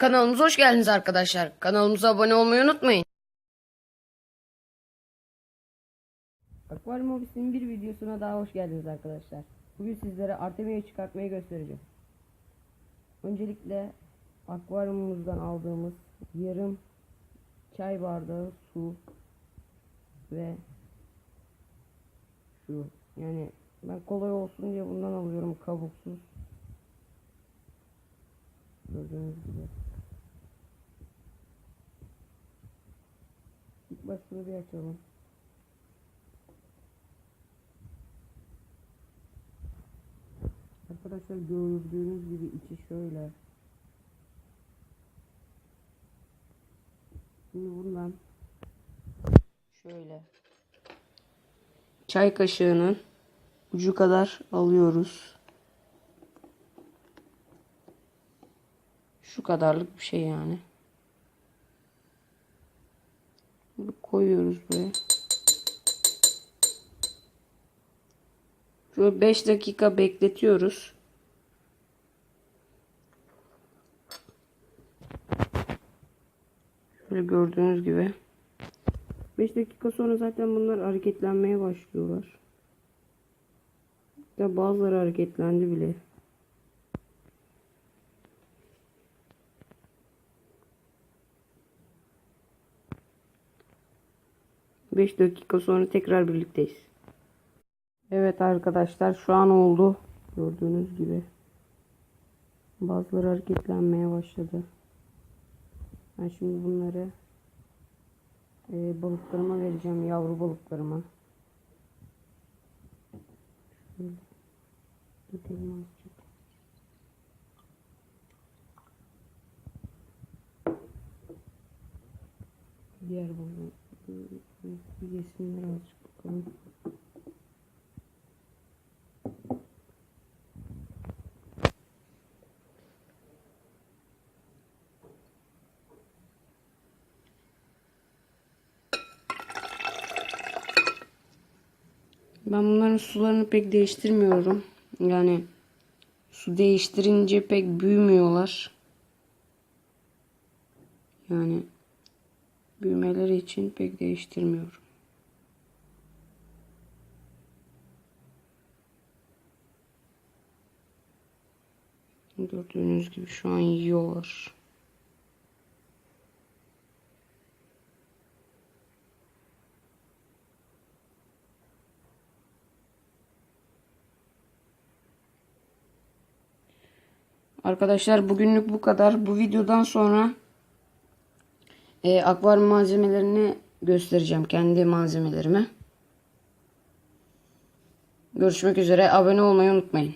Kanalımıza hoş geldiniz arkadaşlar. Kanalımıza abone olmayı unutmayın. Akvaryum Hobisi'nin bir videosuna daha hoş geldiniz arkadaşlar. Bugün sizlere Artemia'yı çıkartmayı göstereceğim. Öncelikle akvaryumumuzdan aldığımız yarım çay bardağı su ve şu yani ben kolay olsun diye bundan alıyorum kabuksuz. Gördüğünüz gibi. İlk başını bir açalım. Arkadaşlar gördüğünüz gibi içi şöyle. Şimdi bundan şöyle çay kaşığının ucu kadar alıyoruz. Şu kadarlık bir şey yani. Bunu koyuyoruz buraya. Şöyle 5 dakika bekletiyoruz. Şöyle gördüğünüz gibi. 5 dakika sonra zaten bunlar hareketlenmeye başlıyorlar. Hatta bazıları hareketlendi bile. Beş dakika sonra tekrar birlikteyiz. Evet arkadaşlar şu an oldu. Gördüğünüz gibi. Bazıları hareketlenmeye başladı. Ben şimdi bunları e, balıklarıma vereceğim. Yavru balıklarıma. Şöyle. Tutayım azıcık. Diğer balığı yesinler azıcık bakalım. Ben bunların sularını pek değiştirmiyorum. Yani su değiştirince pek büyümüyorlar. Yani büyümeleri için pek değiştirmiyorum. Gördüğünüz gibi şu an yiyorlar. Arkadaşlar bugünlük bu kadar. Bu videodan sonra e, akvaryum malzemelerini göstereceğim. Kendi malzemelerimi. Görüşmek üzere. Abone olmayı unutmayın.